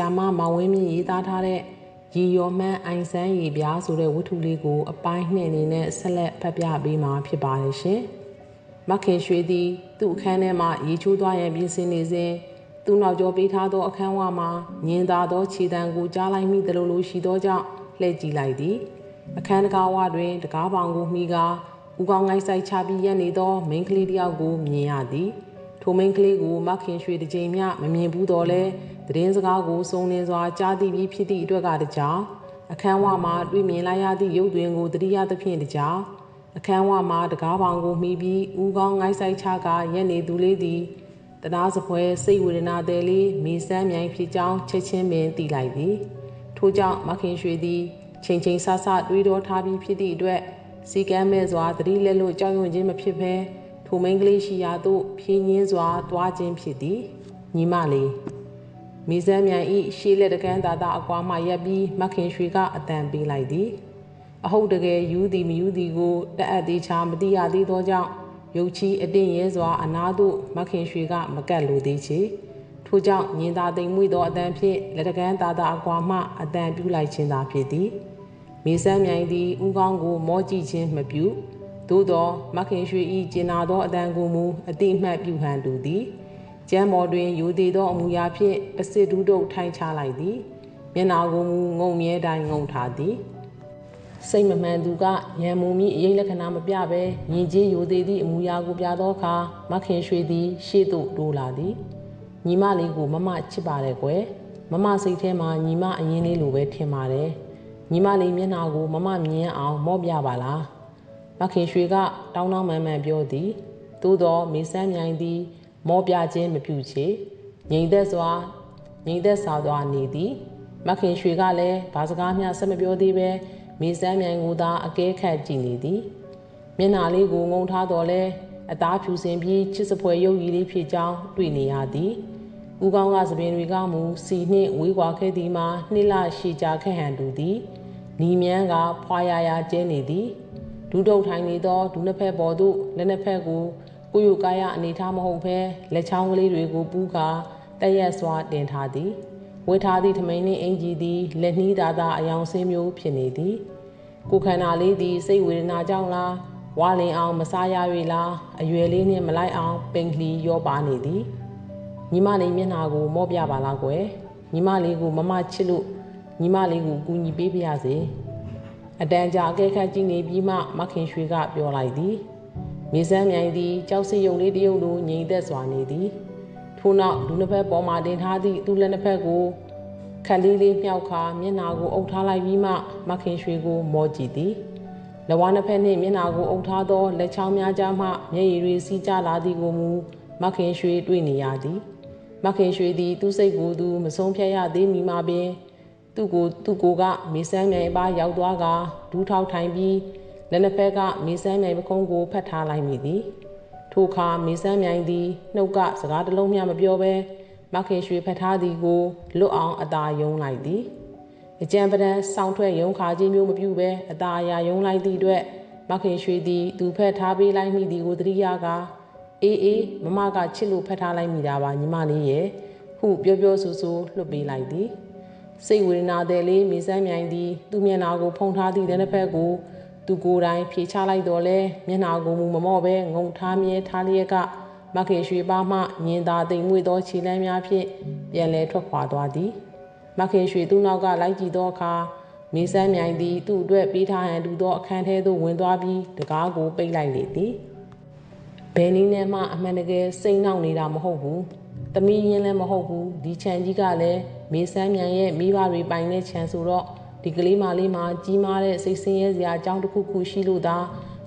ရာမမောင်ဝင်းမြင့်ရေးသားထားတဲ့ရီယော်မှန်းအိုင်ဆန်းရီပြားဆိုတဲ့ဝတ္ထုလေးကို အပိုင်းနှစ်အနေနဲ့ဆက်လက်ဖတ်ပြပေးမှာဖြစ်ပါတယ်ရှင်။မခင်ရွှေသည်သူ့အခန်းထဲမှရေချိုးသွားရန်ပြင်ဆင်နေစဉ်သူ့နောက်ကျောပေးထားသောအခန်းဝမှာညင်သာသောခြေတံကိုကြားလိုက်မိသလိုလိုရှိသောကြောင့်လှည့်ကြည့်လိုက်သည်။အခန်းတကားဝတွင်တကားပေါင်ကိုမိကာဦးကောင်းငိုက်ဆိုင်ချပြီးရက်နေသောမိန်းကလေးတစ်ယောက်ကိုမြင်ရသည်။ ထိုမိန်းကလေးကိုမခင်ရွှေတစ်ချိန်မျှမမြင်ဘူးတော့လဲသတင်းစကားကိုစုံလင်စွာကြားသိပြီးဖြစ်သည့်အတွက်ကတကြောင်အခန်းဝမှာတွေ့မြင်လိုက်ရသည့်ရုပ်သွင်းကိုတတိယသဖြင့်တကြောင်အခန်းဝမှာတကားပေါင်ကိုမှီပြီးဦးကောင်းငိုက်ဆိုင်ချကရက်နေသူလေးသည်တရားစပွဲစိတ်ဝေဒနာသည်လေးမေဆန်းမြိုင်ဖြစ်ကြောင်းချက်ချင်းပင်သိလိုက်သည်ထို့ကြောင့်မခင်ရွှေသည်ချိန်ချိန်ဆဆတွေးတော်ထားပြီးဖြစ်သည့်အတွက်စီကမ်းမဲ့စွာတတိလက်လို့ကြောက်ရွံ့ခြင်းမဖြစ်ဘဲ ထိုမိန်းကလေးရှိရာသို့ဖြင်းညင်းစွာသွားခြင်းဖြစ်သည်ညီမလေးမိစမ်းမြန်ဤရှေးလက်တကန်းသာသာအကွာမှရက်ပြီးမခင်ရွှေကအတန်ပေးလိုက်သည်အဟုတ်တကယ်ယူသည်မယူသည်ကိုတအပ်သေးချာမသိရသေးသောကြောင့်ရုပ်ချီအတင်းရဲစွာအနာသို့မခင်ရွှေကမကတ်လိုသေးချေထို့ကြောင့်ညင်သာသိမ်မွေ့သောအတန်ဖြင့်လက်တကန်းသာသာအကွာမှအတန်ပြုလိုက်ခြင်းသာဖြစ်သည်မေဆန်းမြိုင်သည်ဥကောင်းကိုမောကြည့်ခြင်းမပြု သို့သောမခင်ရွှေဤကျင်နာသောအတန်ကိုမူအတိအမှတ်ပြုဟန်တူသည်ကျမ်းမော်တွင်ယူသေးသောအမူအရာဖြင့်အစစ်ဒုဒုတ်ထိုင်ချလိုက်သည်မျက်နာကိုမူငုံမြဲတိုင်းငုံထားသည်စိတ်မမှန်သူကရံမူမိအရေးလက္ခဏာမပြဘဲမြင်ချင်းယူသေးသည့်အမူအရာကိုပြသောအခါမခင်ရွှေသည် ရှေ့သို့တိုးလာသည်ညီမလေးကိုမမချစ်ပါတယ်ကွယ်မမစိတ်ထဲမှာညီမအရင်လေးလိုပဲထင်ပါတယ်ညီမလေးမျက်နှာကိုမမမြင်အောင်မော့ပြပါလား မခင်ရွှေကတောင်းတောင်းမှန်မှန်ပြောသည်သို့သောမေဆန်းမြိုင်သည် မောပြခြင်းမပြုချေငြိမ်သက်စွာငြိမ်သက်စွာသွားနေသည်မခင်ရွှေကလည်းဘာစကားမျှဆက်မပြောသေးပဲမေဆန်းမြိုင်ကိုသာအကဲခတ်ကြည့်နေသည်မျက်နှာလေးကိုငုံထားတော်လဲအသားဖြူစင်ပြီးချစ်စပွဲရုပ်ရည်လေးဖြစ်ကြောင်းတွေ့နေရသည်ဦးကောင်းကသပင်တွေကမူစီနှင့်ဝေးကွာခဲ့သည်မှာနှစ်လရှိကြခက်ဟန်တူသည်နီမြန်းကဖွာရရကျဲနေသည် ဒူးတုပ်ထိုင်နေသောဒူးနှစ်ဖက်ပေါ်သို့လက်နှစ်ဖက်ကိုကိုယူကာယအနေထားမဟုတ်ဘဲလက်ချောင်းကလေးတွေကိုပူးကာတရက်စွာတင်ထားသည်ဝေထားသည့်ထမိန်နှင့်အင်ကြီးသည်လက်နှီးသာသာအယောင်ဆင်းမျိုးဖြစ်နေသည်ကိုခန္ဓာလေးသည်စိတ်ဝေဒနာကြောင့်လားဝါလင်အောင်မစားရ၍လားအရွယ်လေးနှင့်မလိုက်အောင်ပိန်ကလီရောပါနေသည်ညီမလေးမျက်နှာကိုမော့ပြပါလားကွယ်ညီမလေးကိုမမချစ်လို့ညီမလေးကိုကူညီပေးပါရစေ အတန်ကြာအကဲခတ်ကြည့်နေပြီးမှမခင်ရွှေကပြောလိုက်သည်မြေစမ်းမြိုင်သည်ကြောက်စစ်ရုံလေးတရုပ်လိုငြိမ်သက်စွာနေသည်ထို့နောက်လူနှစ်ဖက်ပေါ်မှတင်ထားသည့်သူ့လက်နှစ်ဖက်ကိုခက်လေးလေးမြောက်ခါမျက်နာကိုအုပ်ထားလိုက်ပြီးမှမခင်ရွှေကိုမောကြည့်သည်လဝါနှစ်ဖက်နှင့်မျက်နာကိုအုပ်ထားသောလက်ချောင်းများကြားမှမျက်ရည်တွေစီးကျလာသည်ကိုမူမခင်ရွှေတွေ့နေရသည်မခင်ရွှေသည်သူ့စိတ်ကိုသူမဆုံးဖြတ်ရသေးမီမှာပင် သူ့ကိုသူ့ကိုကမေဆန်းမြိုင်ပါရောက်သွားကဒူးထောက်ထိုင်ပြီးလက်နှစ်ဖက်ကမေဆန်းမြိုင်ပခုံးကိုဖတ်ထားလိုက်မိသည်ထိုအခါမေဆန်းမြိုင်သည်နှုတ်ကစကားတစ်လုံးမျှမပြောဘဲမခင်ရွှေဖတ်ထားသည်ကိုလွတ်အောင်အသာယုံလိုက်သည်အကြံပဒံစောင်းထွက်ယုံခါခြင်းမျိုးမပြုဘဲအသာအရာယုံလိုက်သည့်အတွက်မခင်ရွှေသည်သူဖက်ထားပေးလိုက်မိသည်ကိုသတိရကအေးအေးမမကချစ်လို့ဖက်ထားလိုက်မိတာပါညီမလေးရဲ့ဟုပြောပြောဆိုဆိုလွတ်ပေးလိုက်သည် စိတ်ဝေဒနာတဲ့လေးမေဆန်းမြိုင်သည် သူ့မျက်နှာကိုဖုံထားသည့်တဲ့ဖက်ကိုသူကိုယ်တိုင်ဖြေချလိုက်တော့လဲမျက်နှာကိုမူမမော့ပဲငုံထားမြဲထားလျက်ကမခေရွှေပါမှညင်သာတိမ်မွေ့သောခြေလမ်းများဖြင့်ပြန်လဲထွက်ခွာသွားသည်မခေရွှေသူ့နောက်ကလိုက်ကြည့်သောအခါမေဆန်းမြိုင်သည်သူ့အတွက်ပေးထားဟန်တူသောအခန်းထဲသို့ဝင်သွားပြီးတကားကိုပိတ်လိုက်လေသည်ဘယ်နည်းနဲ့မှအမှန်တကယ်စိတ်နှောက်နေတာမဟုတ်ဘူး။သမီးရင်းလည်းမဟုတ်ဘူး။ဒီခြံကြီးကလည်း မေဆန်းမြန်ရဲ့မိဘတွေပိုင်တဲ့ခြံဆိုတော့ဒီကလေးမလေးမှာကြီးမားတဲ့စိတ်ဆင်းရဲစရာအကြောင်းတစ်ခုခုရှိလို့သာ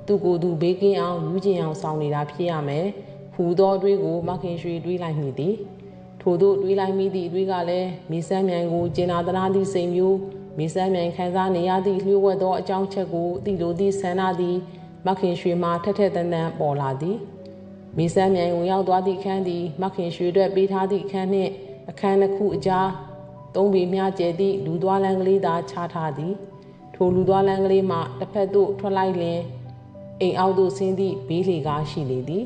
သူ့ကိုယ်သူဘေးကင်းအောင်ယူကျင်အောင်ဆောင်နေတာဖြစ်ရမယ်။ဟူသောအတွေးကိုမခင်ရွှေတွေးလိုက်မိသည်။ထို့သောတွေးလိုက်မိသည့်အတွေးကလည်းမေဆန်းမြန်ကိုကျင်နာသနာသည့်စိတ်မျိုးမေဆန်းမြန်ခံစားနေရသည့်လျှို့ဝှက်သောအကြောင်းချက်ကိုသိလိုသည့်ဆန္ဒသည်မခင်ရွှေမှထက်ထက်တန်တန်ပေါ်လာသည်။မေဆန်းမြန်ဝင်ရောက်သွားသည့်ခန်းသည်မခင်ရွှေအတွက်ပေးထားသည့်အခန်းနှင့်အခန်းတစ်ခုအကြား သုံးပေမြကျဲသည့်လူသွားလမ်းကလေးသာချထားသည်ထိုလူသွားလမ်းကလေးမှတစ်ဖက်သို့ထွက်လိုက်လျင်အိမ်အောက်သို့ဆင်းသည့်ဘေးလေကားရှိလေသည်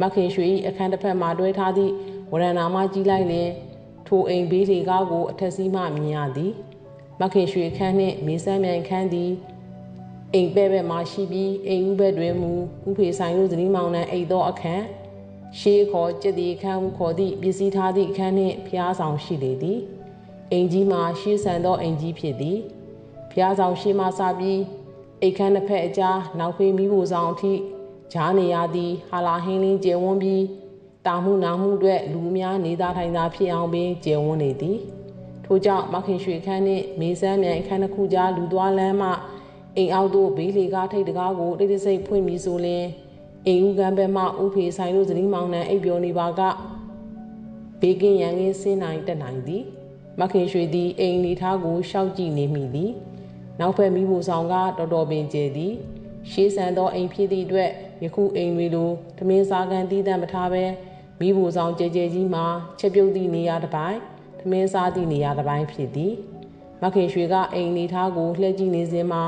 မခင်ရွှေ၏အခန်းတစ်ဖက်မှတွဲထားသည့်ဝရဏာမှကြီးလိုက်လျင်ထိုအိမ်ဘေးလေကားကိုအထက်စီးမှမြင်ရသည်မခင်ရွှေခန်းနှင့်မေဆန်းမြိုင်ခန်းသည်အိမ်ပဲ့ပဲ့မှရှိပြီးအိမ်ဥဘက်တွင်မူဥဖေဆိုင်တို့သတိမောင်နှံအိတ်သောအခန်းရှေးခေါ်ကျက်တီအခန်းဟုခေါ်သည့်ပစ္စည်းထားသည့်အခန်းနှင့်ဖျားဆောင်ရှိလေသည် အိမ်ကြီးမှာရှေးဆန်သောအိမ်ကြီးဖြစ်သည်ဖျားဆောင်ရှိမှစပြီးအိတ်ခန်းတစ်ဖက်အကြားနောက်ဖေးမိဖို့ဆောင်အထိဂျားနေရသည်ဟာလာဟင်းလင်းကျယ်ဝန်းပြီးတာမှုနာမှုအတွက်လူများနေသားထိုင်သာဖြစ်အောင်ပင်ကျယ်ဝန်းနေသည်ထို့ကြောင့်မခင်ရွှေခန်းနှင့်မေဆန်းမြိုင်အခန်းတစ်ခုကြားလူသွားလမ်းမှအိမ်အောက်သို့ဘေးလေကားထိတ်တကားကိုတိတ်တိတ်ဆိတ်ဖွင့်ပြီးဆိုလျင်အိမ်ဦးကံဘက်မှဥဖေဆိုင်တို့သတိမောင်နှံအိပ်ပျော်နေပါကဘေးကင်းရန်ကင်းစင်းနိုင်တက်နိုင်သည် မခင်ရွှေသည်အိမ်နေထားကိုရှောက်ကြည့်နေမိသည်နောက်ဖက်မိဖို့ဆောင်ကတော်တော်ပင်ကျဲသည်ရှေးဆန်သောအိမ်ဖြစ်သည့်အတွက်ယခုအိမ်တွေလိုထမင်းစားကန်တည်တံ့မထားဘဲမိဖို့ဆောင်ကြဲကြဲကြီးမှာချက်ပြုတ်သည့်နေရာတစ်ပိုင်းထမင်းစားသည့်နေရာတစ်ပိုင်းဖြစ်သည်မခင်ရွှေကအိမ်နေထားကိုလှည့်ကြည့်နေစဉ်မှာ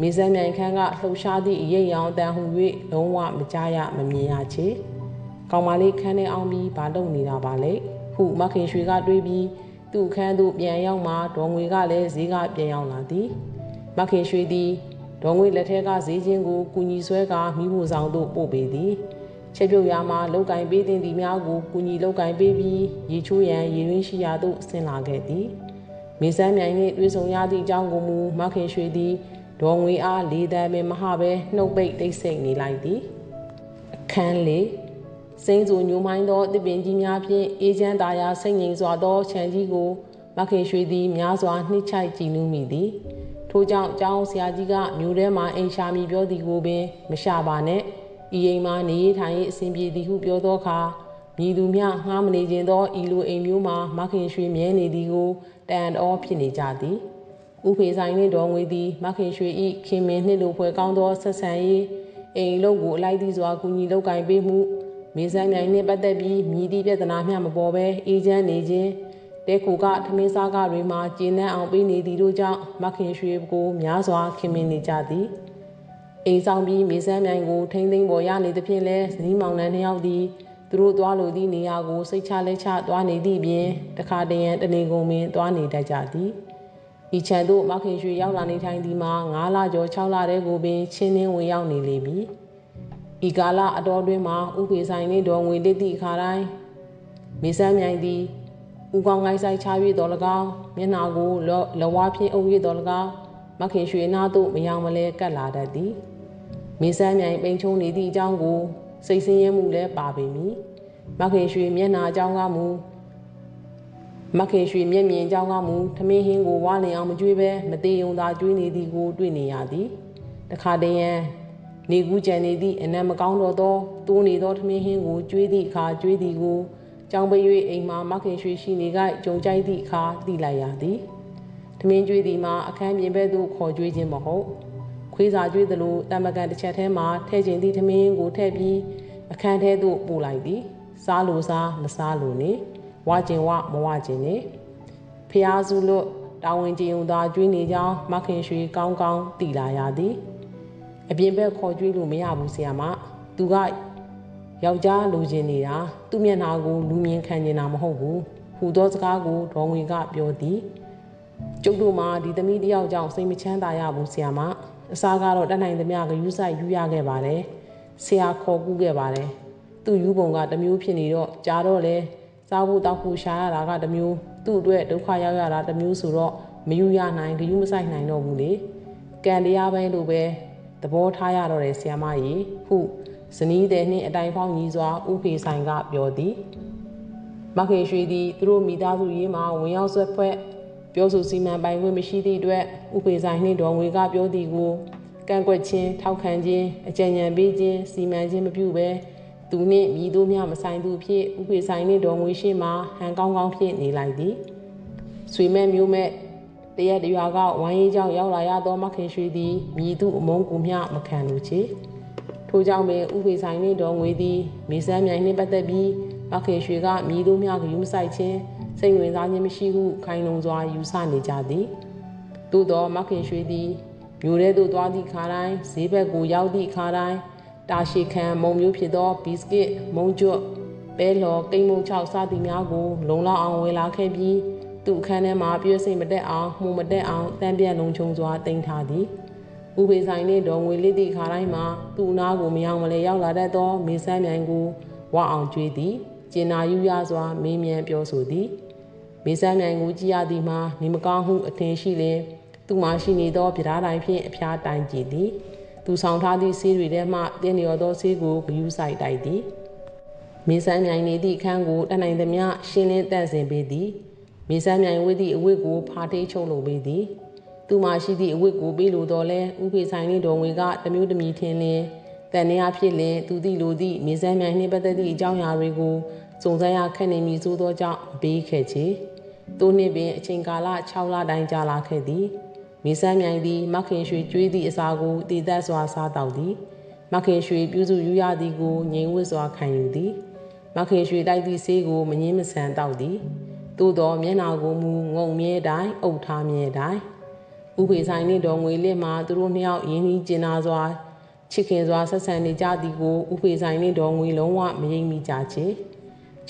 မေဇန်မြိုင်ခန်းကလှုပ်ရှားသည့်အရေးရောင်အတန်ဟူ၍လုံးဝမကြားရမမြင်ရချေကောင်မလေးခန်းထဲအောင်ပြီးဘာလုပ်နေတာပါလဲဟုမခင်ရွှေကတွေးပြီး သူ့ခန်းသို့ပြန်ရောက်မှဒေါ်ငွေကလည်းဈေးကပြန်ရောက်လာသည်မခင်ရွှေသည်ဒေါ်ငွေလက်ထက်ကဈေးချင်းကိုကူညီဆွဲကမိဖို့ဆောင်သို့ပို့ပေးသည်ချက်ပြုတ်ရမှာလောက်ကင်ပေးတင်သည်များကိုကူညီလောက်ကင်ပေးပြီးရေချိုးရန်ရေရင်းရှိရာသို့ဆင်းလာခဲ့သည်မေဆန်းမြိုင်နှင့်တွေ့ဆုံရသည့်အကြောင်းကိုမူမခင်ရွှေသည်ဒေါ်ငွေအားလေးတန်းပင်မဟပဲနှုတ်ပိတ်တိတ်ဆိတ်နေလိုက်သည်အခန်းလေး စိမ့်စုညိုမိုင်းသောတစ်ပင်ကြီးများဖြင့်အေးချမ်းသာယာစိတ်ငြိမ်စွာသောခြံကြီးကိုမခင်ရွှေသည်များစွာနှိမ့်ချိုက်ကြည်နူးမိသည်ထို့ကြောင့်ကျောင်းဆရာကြီးကမြို့ထဲမှာအိမ်ရှာမိပြောသည်ကိုပင်မရှာပါနဲ့ဤအိမ်မှာနေရထိုင်အဆင်ပြေသည်ဟုပြောသောအခါမြည်သူမျှငှားမနေခြင်းသောဤလိုအိမ်မျိုးမှာမခင်ရွှေမြဲနေသည်ကိုတန်တော်ဖြစ်နေကြသည်ဥဖေဆိုင်နှင့်တော်ငွေသည်မခင်ရွှေဤခင်မင်းနှင့်လိုဖွဲကောင်းသောဆက်ဆံရေးအိမ်လုံးကိုအလိုက်သည့်စွာကူညီလုပ်ကင်ပေးမှု မေဆန်းမြိုင်နှင့်ပတ်သက်ပြီးမြည်သည့်ပြဿနာမျှမပေါ်ဘဲအေးချမ်းနေခြင်းတဲခိုကထမင်းစားကတွေမှာကျင်းနှံအောင်ပေးနေသည်တို့ကြောင့်မခင်ရွှေကိုများစွာခင်မင်နေကြသည်အိမ်ဆောင်ပြီးမေဆန်းမြိုင်ကိုထိမ့်သိမ့်ပေါ်ရနေသဖြင့်လဲဇနီးမောင်နှံနှစ်ယောက်သည်သူတို့သွားလိုသည့်နေရာကိုစိတ်ချလက်ချသွားနေသည့်ပြင်တခါတရံတနေကုန်ပင်သွားနေတတ်ကြသည်ဤချံသို့မခင်ရွှေရောက်လာနေထိုင်သည်မှာ9လကျော်6လတည်းကိုပင်ချင်းနှင်းဝင်ရောက်နေလေပြီ ဤကာလအတော်တွင်မှာဥဖေဆိုင်နှင့်တော်ငွေလက်သည့်အခါတိုင်းမေဆန်းမြိုင်သည်ဥကောင်းငိုင်းဆိုင်ချ၍တော်၎င်းမျက်နာကိုလဝါဖြင့်အုပ်၍တော်၎င်းမခင်ရွှေနာသို့မယောင်မလဲကတ်လာတတ်သည်မေဆန်းမြိုင်ပိန်ချုံနေသည့်အကြောင်းကိုစိတ်ဆင်းရဲမှုလည်းပါပေမည်မခင်ရွှေမျက်နာအကြောင်းကမူမခင်ရွှေမျက်မြင်အကြောင်းကမူထမင်းဟင်းကိုဝါလင်အောင်မကြွေးပဲမသေးုံသာကြွေးနေသည်ကိုတွေ့နေရသည်တခါတည်းရန် နေကူးကြံနေသည့်အနံမကောင်းတော့သောတိုးနေသောထမင်းဟင်းကိုကြွေးသည့်အခါကြွေးသည်ကိုကြောင်ပ၍အိမ်မှာမခင်ရွှေရှိနေကကြုံကြိုက်သည့်အခါသိလိုက်ရသည်ထမင်းကြွေးသည်မှာအခန်းပြင်ဘက်သို့ခေါ်ကြွေးခြင်းမဟုတ်ခွေးစာကြွေးသလိုတမကန်တစ်ချက်ထဲမှာထဲ့ကျင်သည့်ထမင်းကိုထည့်ပြီးအခန်းထဲသို့ပို့လိုက်သည်စားလို့စားမစားလို့နေဝါကျင်ဝမဝကျင်နေဖျားစုလို့တာဝန်ကျင်ုံသာကျွေးနေကြောင်းမခင်ရွှေကောင်းကောင်းတည်လာရသည် အပြင်ဘက်ခေါ်ကျွေးလို့မရဘူးဆရာမသူကယောက်ျားလိုချင်နေတာသူ့မျက်နှာကိုလူမြင်ခံနေတာမဟုတ်ဘူးဟူသောစကားကိုဒေါ်ငွေကပြောသည်ကျုပ်တို့မှာဒီသမီးတယောက်ကြောင့်စိတ်မချမ်းသာရဘူးဆရာမအစားကတော့တတ်နိုင်သမျှကယူဆိုင်ယူရခဲ့ပါတယ်ဆရာခေါ်ကူးခဲ့ပါတယ်သူ့ယူပုံကတမျိုးဖြစ်နေတော့ကြားတော့လဲစားဖို့တောက်ဖို့ရှာရတာကတမျိုးသူ့အတွက်ဒုက္ခရောက်ရတာတမျိုးဆိုတော့မယူရနိုင်ဂယုမဆိုင်နိုင်တော့ဘူးလေကံတရားပဲလို့ပဲ သဘောထားရတော့တယ်ဆရာမကြီးဟုဇနီးတဲ့နှင့်အတိုင်ဖောင်းညီစွာဥဖေဆိုင်ကပြောသည်မခေရွှေသည်သူတို့မိသားစုရေးမှာဝင်ရောက်ဆွဲဖွဲ့ပြောဆိုစီမံပိုင်ခွင့်မရှိသည့်အတွက်ဥပေဆိုင်နှင့်ဒေါ်ငွေကပြောသည်ကိုကန့်ကွက်ခြင်းထောက်ခံခြင်းအကြံဉာဏ်ပေးခြင်းစီမံခြင်းမပြုဘဲသူနှင့်မြည်တို့များမဆိုင်သူဖြစ်ဥပေဆိုင်နှင့်ဒေါ်ငွေရှိမှဟန်ကောင်းကောင်းဖြစ်နေလိုက်သည်ဆွေမဲ့မျိုးမဲ့ တရက်တရွာကဝိုင်းရေးကြောင့်ရောက်လာရသောမခင်ရွှေသည်မြည်သူအမုန်းကူမျှမခံလိုချေထို့ကြောင့်ပင်ဥပေဆိုင်နှင့်ဒေါ်ငွေသည်မေဆန်းမြိုင်နှင့်ပတ်သက်ပြီးမခင်ရွှေကမြည်တို့များကယူမဆိုင်ခြင်းစိတ်ဝင်စားခြင်းမရှိဟုခိုင်လုံစွာယူဆနေကြသည်သို့သောမခင်ရွှေသည်မြို့ထဲသို့သွားသည့်ခါတိုင်းဈေးဘက်ကိုရောက်သည့်ခါတိုင်းတာရှိခံမုံမျိုးဖြစ်သောဘီစကစ်မုံကျွတ်ပဲလော်ကိမုံချောက်စသည်များကို လုံလောက်အောင်ဝယ်လာခဲ့ပြီး သူ့အခန်းထဲမှာပြည့်စိတ်မတက်အောင်မှုမတက်အောင်တန်ပြက်လုံးချုံစွာတင်ထားသည်ဥပေဆိုင်နှင့်တော်ငွေလေးသည့်ခါတိုင်းမှာသူ့နားကိုမယောင်မလဲရောက်လာတတ်သောမေဆန်းမြိုင်ကိုဝအောင်ကျွေးသည်ကျင်နာယူရစွာမေးမြန်းပြောဆိုသည်မေဆန်းမြိုင်ကိုကြည်ရသည်မှာနေမကောင်းဟုအထင်ရှိလင်သူမှရှိနေသောပြဓာတိုင်းဖြင့်အဖျားတိုင်ကြည့်သည်သူဆောင်ထားသည့်ဆေးတွေထဲမှတင်းလျော်သောဆေးကိုဂယူးဆိုင်တိုက်သည်မေဆန်းမြိုင်နေသည့်အခန်းကိုတနိုင်သမျှရှင်းလင်းတန့်စင်ပေးသည် မေဆန်းမြိုင်ဝိသည့်အဝတ်ကိုဖာထေးချုပ်လုပ်ပေးသည်သူမှရှိသည့်အဝတ်ကိုပေးလိုတော်လဲဥဖေဆိုင်နှင့်တော်ငွေကတမျိုးတမီထင်းလင်းတန်နေအဖြစ်လင်သူသည့်လိုသည့်မေဆန်းမြိုင်နှင့်ပတ်သက်သည့်အကြောင်းအရာတွေကိုစုံစမ်းရခက်နေမည်ဆိုသောကြောင့်ပေးခဲ့ချေသူနှင့်ပင်အချိန်ကာလ6လတိုင်းကြာလာခဲ့သည်မေဆန်းမြိုင်သည်မခင်ရွှေကျွေးသည့်အစာကိုတည်သက်စွာစားတောက်သည်မခင်ရွှေပြုစုယူရသည်ကိုငြိမ်ဝတ်စွာခံယူသည်မခင်ရွှေတိုက်သည့်ဆေးကိုမငင်းမဆန်တောက်သည် သို့သောမျက်နာကိုမူငုံမြဲတိုင်းအုပ်ထားမြဲတိုင်းဥဖေဆိုင်နှင့်တော်ငွေလက်မှသူတို့နှစ်ယောက်ရင်းနှီးကျင်နာစွာချစ်ခင်စွာဆက်ဆံနေကြသည်ကိုဥဖေဆိုင်နှင့်တော်ငွေလုံးဝမယိမ့်မိကြချေ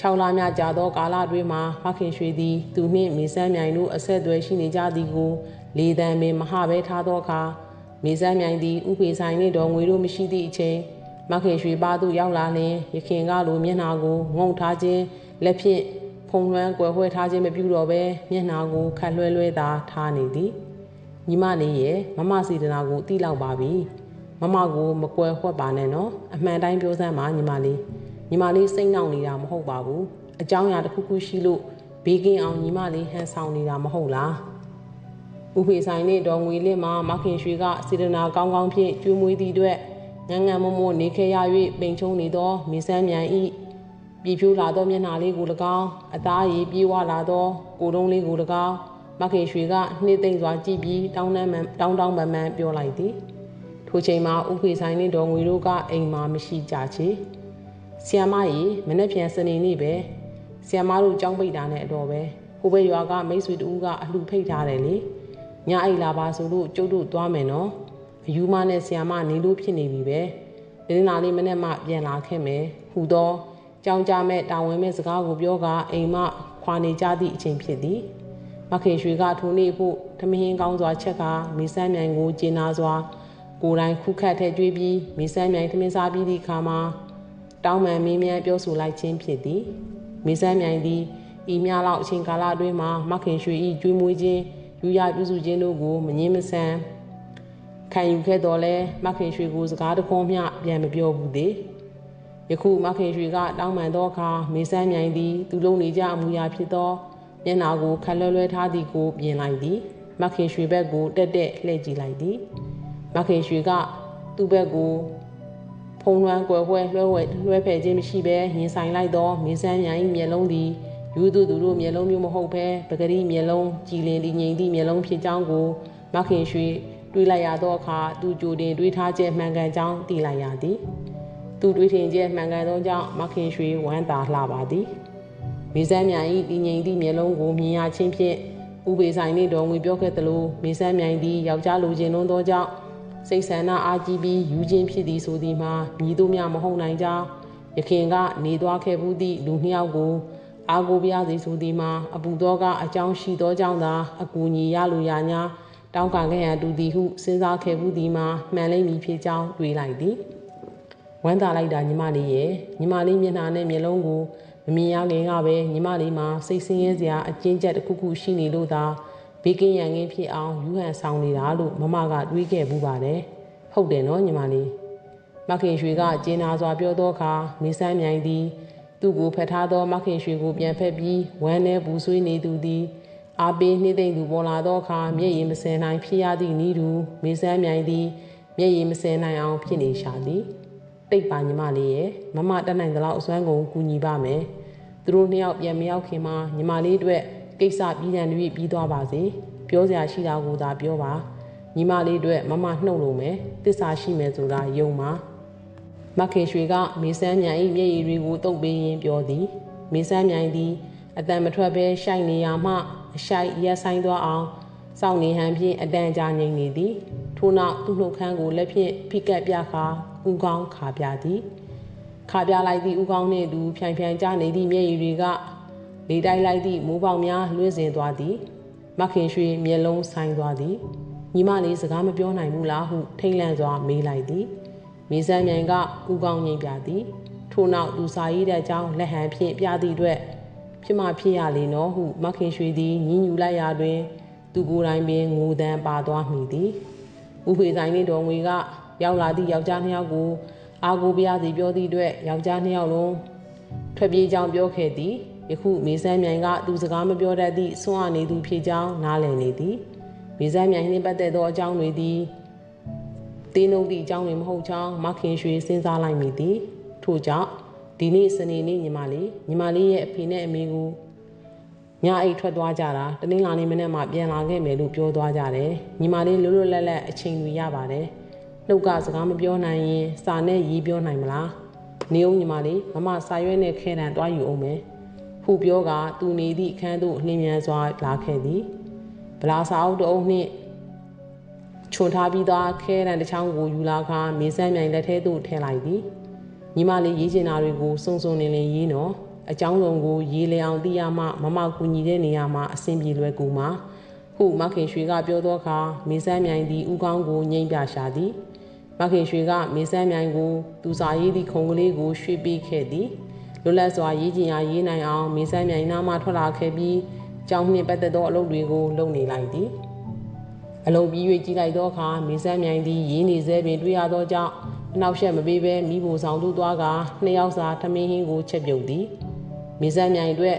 6လမြကြာသောကာလအတွင်းမှာမခင်ရွှေသည်သူနှင့်မေဆန်းမြိုင်တို့အဆက်အသွယ်ရှိနေကြသည်ကိုလေတံပင်မဟာပဲထားသောအခါမေဆန်းမြိုင်သည်ဥဖေဆိုင်နှင့်တော်ငွေတို့မရှိသည့်အချိန်မခင်ရွှေပါသို့ရောက်လာလျင်ရခင်ကလိုမျက်နာကိုငုံထားခြင်းလက်ဖြင့် ဖုံလွှမ်းကွယ်ဝှဲထားခြင်းမပြုတော့ဘဲမျက်နာကိုခတ်လွှဲလွှဲသာထားနေသည်ညီမလေးရဲ့မမစီတနာကိုတိလောက်ပါပြီမမကိုမကွယ်ဝှက်ပါနဲ့နော်အမှန်တိုင်းပြောစမ်းပါညီမလေးညီမလေးစိတ်နှောင့်နေတာမဟုတ်ပါဘူးအကြောင်းအရာတစ်ခုခုရှိလို့ဘေးကင်းအောင်ညီမလေးဟန်ဆောင်နေတာမဟုတ်လားဥဖေဆိုင်နဲ့ဒေါ်ငွေလင့်မှာမခင်ရွှေကစေတနာကောင်းကောင်းဖြင့်ကျွေးမွေးသည့်အတွက်ငငမမို့နေခဲ့ရ၍ပိန်ချုံနေသောမင်းစမ်းမြန်ဤ ပြည်ဖြိုးလာသောမျက်နှာလေးကို၎င်းအသားရည်ပြေးဝလာသောကိုယ်တုံးလေးကို၎င်းမခင်ရွှေကနှိမ့်သိမ့်စွာကြည့်ပြီးတောင်းတမ်းတောင်းတောင်းပန်ပန်ပြောလိုက်သည်ထိုချိန်မှာဥဖေဆိုင်နှင့်တော်ငွေတို့ကအိမ်မှာမရှိကြချေဆီယမကြီးမနေ့ပြန်စနေနေ့ပဲဆီယမတို့ကြောင်းပိတ်တာနဲ့အတော်ပဲဟိုဘက်ရွာကမိတ်ဆွေတူကအလှဖိတ်ထားတယ်လေညအိလာပါဆိုလို့ကျုပ်တို့သွားမယ်နော်အယူမနဲ့ဆီယမနေလို့ဖြစ်နေပြီပဲဒီနေ့နာလေးမနေ့မှပြန်လာခဲ့မယ်ဟူသော ကြောင်းကြမဲ့တာဝန်မဲ့စကားကိုပြောကအိမ်မခွာနေကြသည့်အချိန်ဖြစ်သည်မခင်ရွှေကထိုနေ့ဖို့ထမင်းကောင်းစွာချက်ကမိဆန်းမြိုင်ကိုကျင်းနာစွာ ကိုယ်တိုင်ခုခတ်ထဲကျွေးပြီးမိဆန်းမြိုင်ထမင်းစားပြီးသည့်အခါမှာတောင်းပန်မင်းမြန်ပြောဆိုလိုက်ခြင်းဖြစ်သည်မိဆန်းမြိုင်သည်ဤများလောက်အချိန်ကာလအတွင်းမှာမခင်ရွှေ၏ကျွေးမွေးခြင်းယူရပြုစုခြင်းတို့ကိုမငင်းမဆန်ခံယူခဲ့တော်လဲမခင်ရွှေကိုစကားတခွန်းမျှပြန်မပြောဘူးသေး ယခုမခင်ရွှေကတောင်းပန်သောအခါမေဆန်းမြိုင်သည်သူလုံးနေကြအမူအရာဖြစ်သောမျက်နာကိုခက်လွဲလွဲထားသည်ကိုပြင်လိုက်သည်မခင်ရွှေဘက်ကိုတက်တက်လှည့်ကြည့်လိုက်သည်မခင်ရွှေကသူ့ဘက်ကိုဖုံးလွှမ်းကွယ်ခွဲလွှဲဝဲလွှဲဖယ်ခြင်းမရှိဘဲရင်ဆိုင်လိုက်သောမေဆန်းမြိုင်၏မျက်လုံးသည်ယူသူသူတို့မျက်လုံးမျိုးမဟုတ်ဘဲပဂရီမျက်လုံးကြည်လင်တည်ငြိမ်သည့်မျက်လုံးဖြစ်ကြောင်းကိုမခင်ရွှေတွေးလိုက်ရသောအခါသူကြိုတင်တွေးထားခြင်းမှန်ကန်ကြောင်းသိလိုက်ရသည် သူတွေးထင်ခြင်းမှန်ကန်သောကြောင့်မခင်ရွှေဝမ်းသာလှပါသည်မေဆန်းမြိုင်၏တည်ငြိမ်သည့်မျက်လုံးကိုမြင်ရခြင်းဖြင့်ဥပေဆိုင်နှင့်တော်ငွေပြောခဲ့သလိုမေဆန်းမြိုင်သည်ယောက်ျားလိုချင်လွန်းသောကြောင့်စိတ်ဆန္ဒအားကြီးပြီးယူခြင်းဖြစ်သည်ဆိုသည်မှာမြည်သူများမဟုတ်နိုင်ကြောင်းယခင်ကနေသွားခဲ့ဘူးသည့်လူနှစ်ယောက်ကိုအာကိုပြစေဆိုသည်မှာအပူတော်ကအကြောင်းရှိသောကြောင့်သာအကူအညီရလိုရညာတောင်းခံခဲ့ရတူသည်ဟုစဉ်းစားခဲ့ဘူးသည်မှာမှန်လိမ့်မည်ဖြစ်ကြောင်းတွေးလိုက်သည် ဝမ်းသာလိုက်တာညီမလေးရဲ့ညီမလေးမျက်နှာနဲ့မျက်လုံးကိုမမြင်ရခင်ကပဲညီမလေးမှာစိတ်ဆင်းရဲစရာအကျဉ်းချက်တစ်ခုခုရှိနေလို့သာဘေးကင်းရန်ကင်းဖြစ်အောင်ယူဟန်ဆောင်နေတာလို့မမကတွေးခဲ့ဘူးပါတယ်ဟုတ်တယ်နော်ညီမလေးမခင်ရွှေကကျင်းနာစွာပြောသောအခါမင်းဆန်းမြိုင်သည် သူ့ကိုဖက်ထားသောမခင်ရွှေကိုပြန်ဖက်ပြီးဝမ်းနဲ့ပူဆွေးနေသူသည်အာပေးနှိမ့်သိမ့်သူပေါ်လာသောအခါမျက်ရည်မစင်နိုင်ဖြစ်ရသည့်ဤသူမေဆန်းမြိုင်သည်မျက်ရည်မစင်နိုင်အောင်ဖြစ်နေရှာသည် တိတ်ပါညီမလေးရဲ့မမတက်နိုင်သလောက်အစွမ်းကုန်ကူညီပါမယ်သူတို့နှစ်ယောက်ပြန်မရောက်ခင်မှာညီမလေးအတွက်ကိစ္စပြီးပြန်ပြီးပြီးသွားပါစေပြောစရာရှိတာကိုသာပြောပါညီမလေးအတွက်မမနှုတ်လို့မယ်တစ္ဆာရှိမယ်ဆိုတာယုံပါမခင်ရွှေကမေဆန်းမြိုင်၏မျက်ရည်တွေကိုတုပ်ပေးရင်းပြောသည်မေဆန်းမြိုင်သည်အတန်မထွက်ဘဲရှိုက်နေရမှအရှိုက်ရက်ဆိုင်သွားအောင်စောင့်နေဟန်ဖြင့်အတန်ကြာငိမ့်နေသည်ထို့နောက်သူ့နှုတ်ခမ်းကိုလက်ဖြင့်ဖိကပ်ပြခါ ကူကောင်းခါပြသည်ခါပြလိုက်သည့်ဥကောင်းနှင့်တူဖြိုင်ဖြိုင်ကျနေသည့်မျက်ရည်တွေကလေတိုက်လိုက်သည့်မိုးပေါက်များလွှင့်စင်သွားသည်မခင်ရွှေမျက်လုံးဆိုင်သွားသည်ညီမလေးစကားမပြောနိုင်ဘူးလားဟုထိတ်လန့်စွာမေးလိုက်သည်မေးစမ်းမြိုင်ကဥကောင်းငိမ့်ပြသည်ထို့နောက်သူစာရေးတဲ့အကြောင်းလက်ဟန်ဖြင့်ပြသည့်အတွက်ဖြစ်မှဖြစ်ရလေနော်ဟုမခင်ရွှေသည်ညင်ညူလိုက်ရာတွင် သူကိုယ်တိုင်ပင်ငိုတန်းပါသွားမိသည်ဥဖေဆိုင်နှင့်တော်ငွေက ရောက်လာသည့်ယောက်ျားနှစ်ယောက်ကိုအာကိုပြားစီပြောသည့်အတွက်ယောက်ျားနှစ်ယောက်လုံးထွက်ပြေးကြောင်းပြောခဲ့သည်ယခုမေဆန်းမြိုင်ကသူစကားမပြောတတ်သည့်ဆွမ်းအနေသူဖြစ်ကြောင်းနားလည်နေသည်မေဆန်းမြိုင်နှင့်ပတ်သက်သောအကြောင်းတွေသည်တင်းနှုတ်သည့်အကြောင်းတွေမဟုတ်ကြောင်းမခင်ရွှေစဉ်းစားလိုက်မိသည်ထို့ကြောင့်ဒီနေ့စနေနေ့ညီမလေးညီမလေးရဲ့အဖေနဲ့အမေကိုညအိတ်ထွက်သွားကြတာတနင်္လာနေ့မနေ့မှပြန်လာခဲ့မယ်လို့ပြောသွားကြတယ်ညီမလေးလွတ်လွတ်လပ်လပ်အချိန်တွေရပါတယ် နှုတ်ကစကားမပြောနိုင်ရင်စာနဲ့ရေးပြောနိုင်မလားနေအောင်ညီမလေးမမစာရွက်နဲ့ခဲတံတွားယူအောင်မယ်ဟုပြောကသူနေသည့်အခန်းသို့နှင်းမြန်စွာလာခဲ့သည်ဗလာစာအုပ်တအုပ်နှင့်ခြုံထားပြီးသားခဲတံတစ်ချောင်းကိုယူလာခါမေးစမ်းမြိုင်လက်ထဲသို့ထည့်လိုက်သည်ညီမလေးရေးချင်တာတွေကိုစုံစုံလင်လင်ရေးနော်အကြောင်းစုံကိုရေးလေအောင်သိရမှမမကူညီတဲ့နေရာမှာအဆင်ပြေလွယ်ကူမှာဟုမခင်ရွှေကပြောသောအခါမေးစမ်းမြိုင်သည်ဥကောင်းကိုငိမ့်ပြရှာသည် မခင်ရွှေကမေးစမ်းမြိုင်ကိုသူစာရေးသည့်ခုံကလေးကိုရွှေ့ပေးခဲ့သည်လွတ်လပ်စွာရေးကျင်ရာရေးနိုင်အောင်မေဆန်းမြိုင်နာမှထွက်လာခဲ့ပြီးကြောင်းနှင့်ပတ်သက်သောအလုပ်တွေကိုလုပ်နေလိုက်သည်အလုံးပြီး၍ကြည့်လိုက်သောအခါမေဆန်းမြိုင်သည်ရေးနေစေပင်တွေ့ရသောကြောင့်အနောက်ရှက်မပေးဘဲမိဖို့ဆောင်သူသွားကနှစ်ယောက်စာထမင်းဟင်းကိုချက်ပြုတ်သည်မေဆန်းမြိုင်အတွက်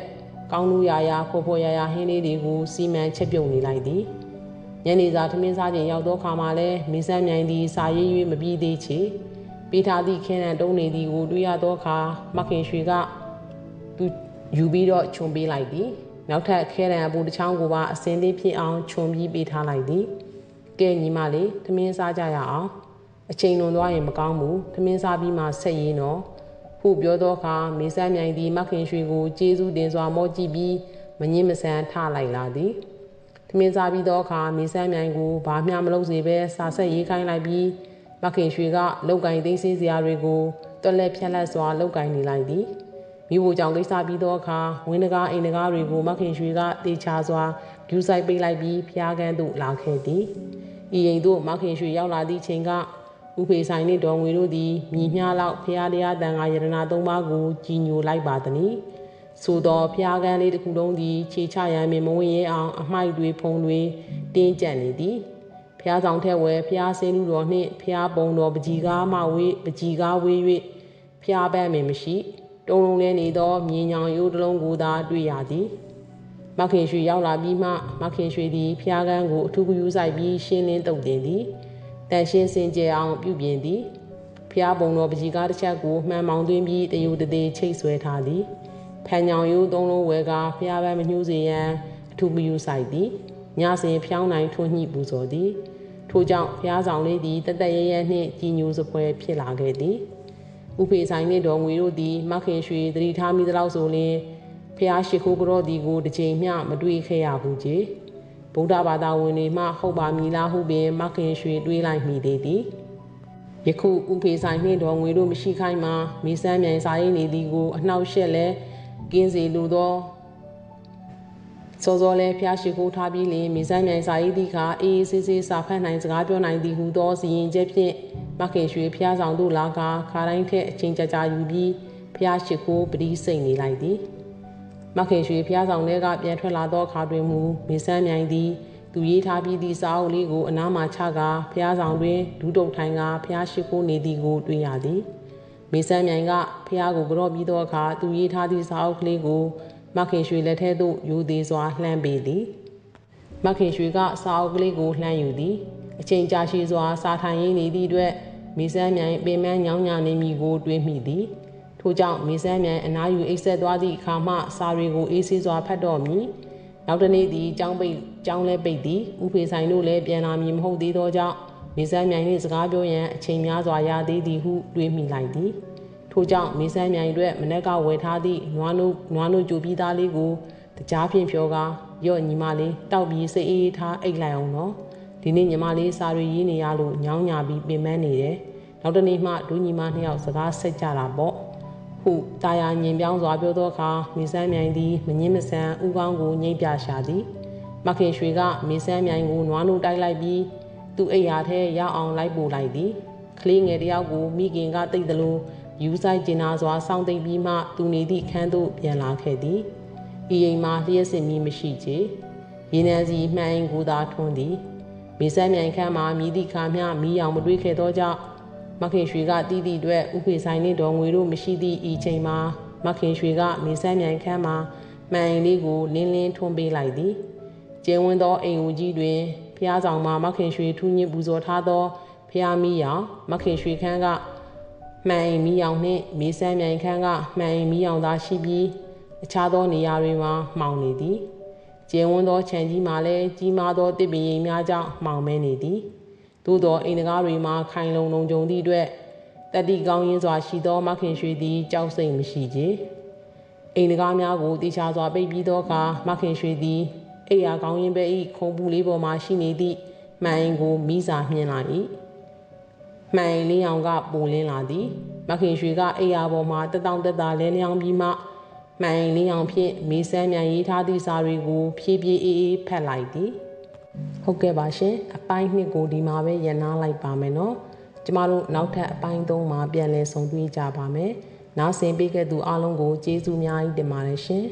ကောင်းလူရာရာဖော်ဖော်ရာရာဟင်းလေးတွေကိုစီမံချက်ပြုတ်နေလိုက်သည် ညနေစာထမင်းစားခြင်းရောက်သောအခါမှာလဲမေဆန်းမြိုင်သည်စာရေး၍မပြီးသေးချေပေးထားသည့်ခင်းရန်တုံးနေသည်ကိုတွေ့ရသောအခါမခင်ရွှေကသူယူပြီးတော့ခြုံပေးလိုက်သည်နောက်ထပ်ခဲရန်အပူတစ်ချောင်းကိုပါအစင်းလေးဖြစ်အောင်ခြုံပြီးပေးထားလိုက်သည်ကဲညီမလေးသမင်းစားကြရအောင်အချိန်လွန်သွားရင်မကောင်းဘူးသမင်းစားပြီးမှဆက်ရင်းတော့ဟုပြောသောအခါမေဆန်းမြိုင်သည်မခင်ရွှေကိုကျေးဇူးတင်စွာမောကြည့်ပြီးမငင်းမဆန်ထလိုက်လာသည် သမင်းစားပြီးသောအခါမေဆန်းမြိုင်ကိုဘာမျှမလုပ်စေဘဲစာဆက်ရေးခိုင်းလိုက်ပြီးမခင်ရွှေကလောက်ကင်သိသိစရာတွေကိုတွက်လက်ဖြက်လက်စွာလောက်ကင်နေလိုက်သည်မိဖို့ကြောင့်ကိစ္စပြီးသောအခါဝင်းတကားအိမ်တကားတွေကိုမခင်ရွှေကတေချာစွာကျူးဆိုင်ပိတ်လိုက်ပြီးဖျားကန်းသို့လာခဲ့သည်ဤအိမ်သို့မခင်ရွှေရောက်လာသည့်ချိန်ကဥဖေဆိုင်နှင့်တော်ငွေတို့သည်မြည်မြလောက်ဖျားတရားတန်ခါယရနာသုံးပါးကိုကြီးညိုလိုက်ပါသည်။ ဆိုတော့ဖျားကန်းလေးတစ်ခုလုံးသည်ခြေချရန်ပင်မဝင်ရဲအောင်အမိုက်တွေဖုံတွေတင်းကျပ်နေသည်။ဖျားဆောင်ထက်ဝဲဖျားဆင်းလူတော်နှင့်ဖျားပုံတော်ပကြီးကားမှဝေးပကြီးကားဝေး၍ဖျားပန်းမင်မရှိတုံလုံးလဲနေသောမြင်းညောင်ရိုးတလုံးကိုသာတွေ့ရသည်မခင်ရွှေရောက်လာပြီးမှမခင်ရွှေသည်ဖျားကန်းကိုအထူးကူးဆိုင်ပြီးရှင်းလင်းတုတ်တင်သည်တန်ရှင်းစင်ကြယ်အောင်ပြုပြင်သည်ဖျားပုံတော်ပကြီးကားတစ်ချက်ကိုမှန်မောင်သွင်းပြီးတယူတသေးချိတ်ဆွဲထားသည် ဖန်ညောင်ရိုးသုံးလုံးဝဲကဖျားပန်းမညှိုးစေရန်အထူးကူးဆိုင်သည်ညစဉ်ဖျောင်းနိုင်ထွန်းညှိပူဇော်သည်ထို့ကြောင့်ဖျားဆောင်လေးသည်တသက်ရရနှင့်ကြီးညိုစပွဲဖြစ်လာခဲ့သည်ဥဖေဆိုင်နှင့်တော်ငွေတို့သည်မခင်ရွှေသတိထားမိသလောက်ဆိုလျှင်ဖျားရှိခိုးကြော့သည်ကိုတစ်ချိန်မျှမတွေ့ခဲ့ရဘူးကြီးဗုဒ္ဓဘာသာဝင်တွေမှဟုတ်ပါမည်လားဟုပင်မခင်ရွှေတွေးလိုက်မိသေးသည်ယခုဥဖေဆိုင်နှင့်တော်ငွေတို့မရှိခိုင်းမှာမေဆန်းမြိုင်စာရေးနေသည်ကိုအနှောက်ယှက်လဲ ကင်းစေလိုသောစောစောလဲဖျားရှိခိုးထားပြီးလင်မိဆိုင်မြိုင်စာရေးသည့်ခါအေးအေးဆေးဆေးစာဖတ်နိုင်စကားပြောနိုင်သည်ဟုသောစီရင်ချက်ဖြင့်မခင်ရွှေဖျားဆောင်သို့လာကာခါတိုင်းထက်အချင်းကြကြယူပြီးဖျားရှိခိုးပတိစိတ်နေလိုက်သည်မခင်ရွှေဖျားဆောင်ထဲကပြန်ထွက်လာသောအခါတွင်မူမိဆန်းမြိုင်သည်သူရေးထားပြီးသည့်စာအုပ်လေးကိုအနားမှချကာဖျားဆောင်တွင်ဒူးတုတ်ထိုင်ကဖျားရှိခိုးနေသည်ကိုတွေ့ရသည် မေဆန်းမြိုင်ကဖျားကိုကြော့ပြီးသောအခါသူရေးထားသည့်စာအုပ်ကလေးကိုမခင်ရွှေလက်ထဲသို့ယူသေးစွာလှမ်းပေးသည်မခင်ရွှေကစာအုပ်ကလေးကိုလှမ်းယူသည်အချိန်ကြာရှည်စွာစာထိုင်ရင်းနေသည့်အတွက်မေဆန်းမြိုင်ပင်မညောင်းညာနေမိကိုတွေးမိသည်ထို့ကြောင့်မေဆန်းမြိုင်အနားယူအိတ်ဆက်သွားသည့်အခါမှစာတွေကိုအေးဆေးစွာဖတ်တော့မည်နောက်တနေ့သည်ကျောင်းပိတ်ကျောင်းလဲပိတ်သည်ဥဖေဆိုင်တို့လည်းပြန်လာမည်မဟုတ်သေးသောကြောင့် မေဆန်းမြိုင်နှင့်စကားပြောရန်အချိန်များစွာရသေးသည်ဟုတွေးမိလိုက်သည်ထို့ကြောင့်မေဆန်းမြိုင်အတွက်မနက်ကဝယ်ထားသည့်နွားနို့နွားနို့ကြိုပြီးသားလေးကိုတကြားဖြင့်ဖြောကာရော့ညီမလေးတောက်ပြီးစိတ်အေးထားအိတ်လိုက်အောင်နော်ဒီနေ့ညီမလေးစာရီရေးနေရလို့ညောင်းညာပြီးပင်ပန်းနေတယ်နောက်တနေ့မှဒူညီမနှစ်ယောက်စကားဆက်ကြတာပေါ့ဟုတာယာညင်ပြောင်းစွာပြောသောအခါမေဆန်းမြိုင်သည်မငင်းမဆန်ဥကောင်းကိုညှိပြရှာသည်မခင်ရွှေကမေဆန်းမြိုင်ကိုနွားနို့တိုက်လိုက်ပြီး သူ့အိယာထဲရောက်အောင်လိုက်ပို့လိုက်သည်ကလေးငယ်တယောက်ကိုမိခင်ကတိတ်တလို့ယူဆိုင်ကျင်နာစွာစောင့်သိမ့်ပြီးမှသူနေသည့်ခန်းသို့ပြန်လာခဲ့သည်ဤအိမ်မှာလျှက်စစ်မီမရှိချေရေနံစီမှန်အိမ်ကိုသာထွန်းသည်မေဆန်းမြိုင်ခန်းမှာမြည်သည့်ခါမျှမီးအောင်မတွေးခဲ့သောကြောင့်မခင်ရွှေကတီးတီအတွက်ဥဖေဆိုင်နှင့်တော်ငွေတို့မရှိသည့်ဤချိန်မှာမခင်ရွှေကမေဆန်းမြိုင်ခန်းမှာမှန်အိမ်လေးကိုလင်းလင်းထွန်းပေးလိုက်သည်ကျင်းဝင်းသောအိမ်ဦးကြီးတွင် ဖျားဆောင်မှာမခင်ရွှေထူးညစ်ပူဇော်ထားသောဖျားမီးရောင်မခင်ရွှေခန်းကမှန်အိမ်မီးရောင်နှင့်မေဆန်းမြိုင်ခန်းကမှန်အိမ်မီးရောင်သာရှိပြီးအခြားသောနေရာတွေမှာမှောင်နေသည်ကျင်းဝန်းသောခြံကြီးမှာလည်းကြီးမားသောတစ်ပင်ရိပ်များကြောင့်မှောင်မဲနေသည်သို့သောအိမ်တကားတွေမှာခိုင်လုံလုံခြုံသည့်အတွက်တတိကောင်းရင်းစွာရှိသောမခင်ရွှေသည်ကြောက်စိတ်မရှိချေအိမ်တကားများကိုတေချာစွာပိတ်ပြီးသောအခါမခင်ရွှေသည် အိယာကောင်းရင်ပဲဤခုံပူလေးပေါ်မှရှိနေသည့်မှန်အိမ်ကိုမိစာမြင်လာ၏မှန်အိမ်လေးအောင်ကပူလင်းလာသည်မခင်ရွှေကအိယာပေါ်မှတတောင်တက်တာလဲလျောင်းပြီးမှမှန်အိမ်လေးအောင်ဖြင့်မေးဆန်းမြန်ရေးထားသည့်စာတွေကို ဖြည်းဖြည်းအေးအေးဖတ်လိုက်သည်ဟုတ်ကဲ့ပါရှင်အပိုင်းနှစ်ကိုဒီမှာပဲရန်နာလိုက်ပါမယ်နော်ကျမတို့နောက်ထပ်အပိုင်းသုံးမှာပြန်လည်ဆုံတွေ့ကြပါမယ်နားဆင်ပေးခဲ့သူအားလုံးကိုကျေးဇူးအများကြီးတင်ပါတယ်ရှင်